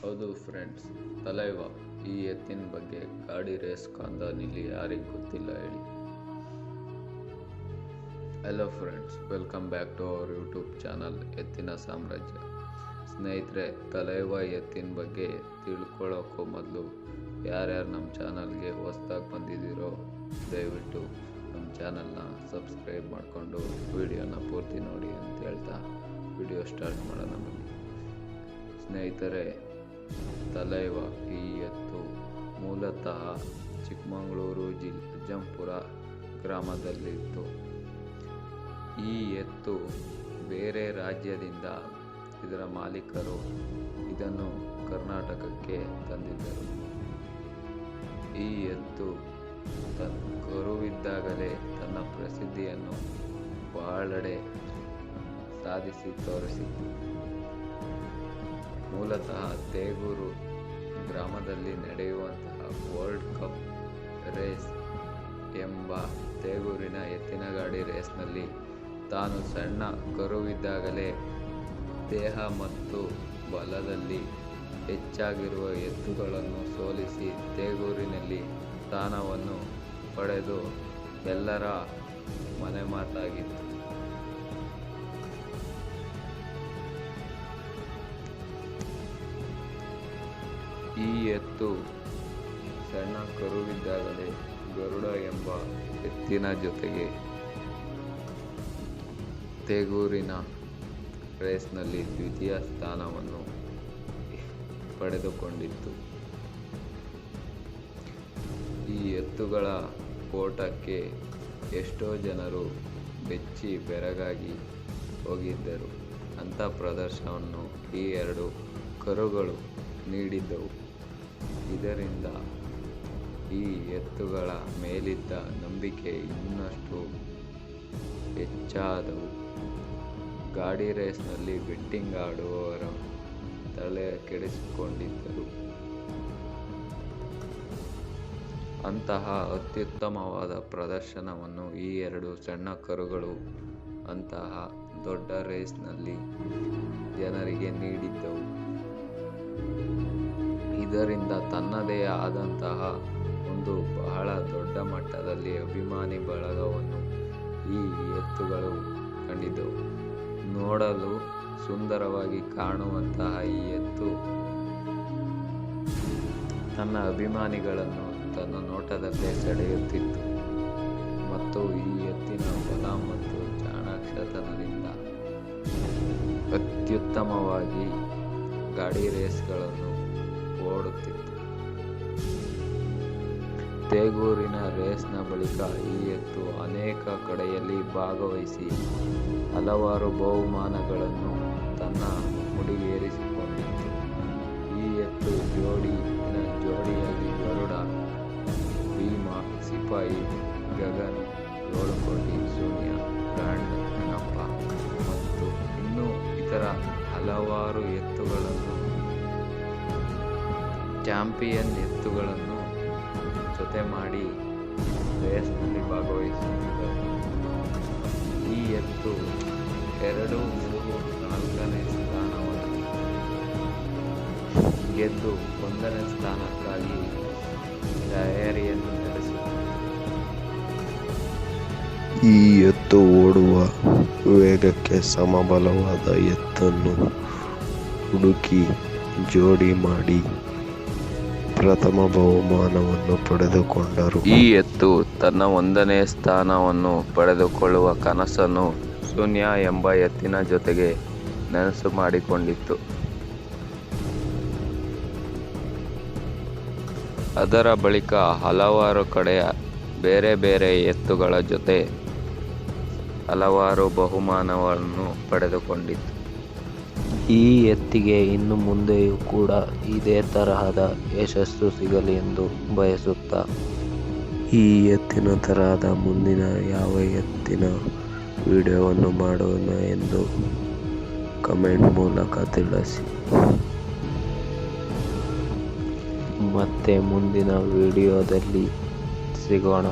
ಹೌದು ಫ್ರೆಂಡ್ಸ್, ತಲೈವ. ಈ ಎತ್ತಿನ ಬಗ್ಗೆ ಗಾಡಿ ರೇಸ್ ಕಾಂದಾನಿಲ್ಲಿ ಯಾರಿಗೆ ಗೊತ್ತಿಲ್ಲ ಹೇಳಿ. Hello friends welcome back to our YouTube channel ಎತ್ತಿನ ಸಾಮ್ರಾಜ್ಯ. ಸ್ನೇಹಿತರೆ, ತಲೈವ ಎತ್ತಿನ ಬಗ್ಗೆ ತಿಳ್ಕೊಳ್ಳೋಕ್ಕೂ ಮೊದಲು ಯಾರ್ಯಾರು ನಮ್ಮ ಚಾನಲ್ಗೆ ಹೊಸ್ದಾಗಿ ಬಂದಿದ್ದೀರೋ ದಯವಿಟ್ಟು ನಮ್ಮ ಚಾನಲ್ನ ಸಬ್ಸ್ಕ್ರೈಬ್ ಮಾಡಿಕೊಂಡು ವಿಡಿಯೋನ ಪೂರ್ತಿ ನೋಡಿ ಅಂತ ಹೇಳ್ತಾ ವಿಡಿಯೋ ಸ್ಟಾರ್ಟ್ ಮಾಡೋಣ ಸ್ನೇಹಿತರೆ ತಲೈವ ಈ ಎತ್ತು ಮೂಲತಃ ಚಿಕ್ಕಮಗಳೂರು ಅಜ್ಜಂಪುರ ಗ್ರಾಮದಲ್ಲಿತ್ತು. ಈ ಎತ್ತು ಬೇರೆ ರಾಜ್ಯದಿಂದ ಇದರ ಮಾಲೀಕರು ಇದನ್ನು ಕರ್ನಾಟಕಕ್ಕೆ ತಂದಿದ್ದರು. ಈ ಎತ್ತು ತನ್ನ ಕರುವಿದ್ದಾಗಲೇ ತನ್ನ ಪ್ರಸಿದ್ಧಿಯನ್ನು ಬಹಳಡೆ ಸಾಧಿಸಿ ತೋರಿಸಿತ್ತು. ಮೂಲತಃ ತೇಗೂರು ಗ್ರಾಮದಲ್ಲಿ ನಡೆಯುವಂತಹ ವರ್ಲ್ಡ್ ಕಪ್ ರೇಸ್ ಎಂಬ ತೇಗೂರಿನ ಎತ್ತಿನಗಾಡಿ ರೇಸ್ನಲ್ಲಿ ತಾನು ಸಣ್ಣ ಕರುವಿದ್ದಾಗಲೇ ದೇಹ ಮತ್ತು ಬಲದಲ್ಲಿ ಹೆಚ್ಚಾಗಿರುವ ಎತ್ತುಗಳನ್ನು ಸೋಲಿಸಿ ತೇಗೂರಿನಲ್ಲಿ ಸ್ಥಾನವನ್ನು ಪಡೆದು ಎಲ್ಲರ ಮನೆಮಾತಾಗಿತ್ತು. ಈ ಎತ್ತು ಸಣ್ಣ ಕರುವಿದ್ದಾಗಲೇ ಗರುಡ ಎಂಬ ಎತ್ತಿನ ಜೊತೆಗೆ ತೇಗೂರಿನ ರೇಸ್ನಲ್ಲಿ ದ್ವಿತೀಯ ಸ್ಥಾನವನ್ನು ಪಡೆದುಕೊಂಡಿತ್ತು. ಈ ಎತ್ತುಗಳ ಓಟಕ್ಕೆ ಎಷ್ಟೋ ಜನರು ಬೆಚ್ಚಿ ಬೆರಗಾಗಿ ಹೋಗಿದ್ದರು. ಅಂಥ ಪ್ರದರ್ಶನವನ್ನು ಈ ಎರಡು ಕರುಗಳು ನೀಡಿದ್ದವು. ಇದರಿಂದ ಈ ಎತ್ತುಗಳ ಮೇಲಿದ್ದ ನಂಬಿಕೆ ಇನ್ನಷ್ಟು ಹೆಚ್ಚಾದವು. ಗಾಡಿ ರೇಸ್ನಲ್ಲಿ ಬೆಟ್ಟಿಂಗ್ ಆಡುವವರ ತಲೆ ಕೆಡಿಸಿಕೊಂಡಿದ್ದರು. ಅಂತಹ ಅತ್ಯುತ್ತಮವಾದ ಪ್ರದರ್ಶನವನ್ನು ಈ ಎರಡು ಸಣ್ಣ ಕರುಗಳು ಅಂತಹ ದೊಡ್ಡ ರೇಸ್ನಲ್ಲಿ ಜನರಿಗೆ ನೀಡಿದ್ದವು. ಇದರಿಂದ ತನ್ನದೇ ಆದಂತಹ ಒಂದು ಬಹಳ ದೊಡ್ಡ ಮಟ್ಟದಲ್ಲಿ ಅಭಿಮಾನಿ ಬಳಗವನ್ನು ಈ ಎತ್ತುಗಳು ಕಂಡಿದ್ದವು. ನೋಡಲು ಸುಂದರವಾಗಿ ಕಾಣುವಂತಹ ಈ ಎತ್ತು. ತನ್ನ ಅಭಿಮಾನಿಗಳನ್ನು ತನ್ನ ನೋಟದಲ್ಲೇ ಸೆಳೆಯುತ್ತಿತ್ತು. ಮತ್ತು ಈ ಎತ್ತಿನ ಬಲ ಮತ್ತು ಚಾಣಾಕ್ಷತನದಿಂದ ಅತ್ಯುತ್ತಮವಾಗಿ ಗಾಡಿ ರೇಸ್ಗಳನ್ನು ತೇಗೂರಿನ ರೇಸ್ನ ಬಳಿಕ ಈ ಎತ್ತು ಅನೇಕ ಕಡೆಯಲ್ಲಿ ಭಾಗವಹಿಸಿ ಹಲವಾರು ಬಹುಮಾನಗಳನ್ನು ತನ್ನ ಮುಡಿಗೇರಿಸಿಕೊಂಡಿತ್ತು. ಈ ಎತ್ತು ಜೋಡಿನ ಜೋಡಿಯಾಗಿ ಗರುಡ, ಭೀಮ, ಸಿಪಾಯಿ, ಗಗನ್, ಏಳುಕೋಟಿ ಬ್ರ್ಯಾಂಡ್ ಕಣ್ಣಪ್ಪ ಮತ್ತು ಇನ್ನೂ ಇತರ ಹಲವಾರು ಎತ್ತುಗಳನ್ನು, ಚಾಂಪಿಯನ್ ಎತ್ತುಗಳನ್ನು ಜೊತೆ ಮಾಡಿ ರೇಸ್ನಲ್ಲಿ ಭಾಗವಹಿಸುತ್ತಿದ್ದರು. ಈ ಎತ್ತು ಎರಡು, ಮೂರು, ನಾಲ್ಕನೇ ಸ್ಥಾನವನ್ನು ಗೆದ್ದು ಒಂದನೇ ಸ್ಥಾನಕ್ಕಾಗಿ ತಯಾರಿಯನ್ನು ಈ ಎತ್ತು ಓಡುವ ವೇಗಕ್ಕೆ ಸಮಬಲವಾದ ಎತ್ತನ್ನು ಹುಡುಕಿ ಜೋಡಿ ಮಾಡಿ ಪ್ರಥಮ ಬಹುಮಾನವನ್ನು ಪಡೆದುಕೊಂಡರು. ಈ ಎತ್ತು ತನ್ನ ಒಂದನೇ ಸ್ಥಾನವನ್ನು ಪಡೆದುಕೊಳ್ಳುವ ಕನಸನ್ನು ಶೂನ್ಯ ಎಂಬ ಎತ್ತಿನ ಜೊತೆಗೆ ನನಸು ಮಾಡಿಕೊಂಡಿತ್ತು. ಅದರ ಬಳಿಕ ಹಲವಾರು ಕಡೆಯ ಬೇರೆ ಬೇರೆ ಎತ್ತುಗಳ ಜೊತೆ ಹಲವಾರು ಬಹುಮಾನವನ್ನು ಪಡೆದುಕೊಂಡಿತ್ತು. ಈ ಎತ್ತಿಗೆ ಇನ್ನು ಮುಂದೆಯೂ ಕೂಡ ಇದೇ ತರಹದ ಯಶಸ್ಸು ಸಿಗಲಿ ಎಂದು ಬಯಸುತ್ತಾ. ಈ ಎತ್ತಿನ ತರಹದ ಮುಂದಿನ ಯಾವ ಎತ್ತಿನ ವಿಡಿಯೋವನ್ನು ಮಾಡೋಣ ಎಂದು ಕಮೆಂಟ್ ಮೂಲಕ ತಿಳಿಸಿ. ಮತ್ತೆ ಮುಂದಿನ ವಿಡಿಯೋದಲ್ಲಿ ಸಿಗೋಣ.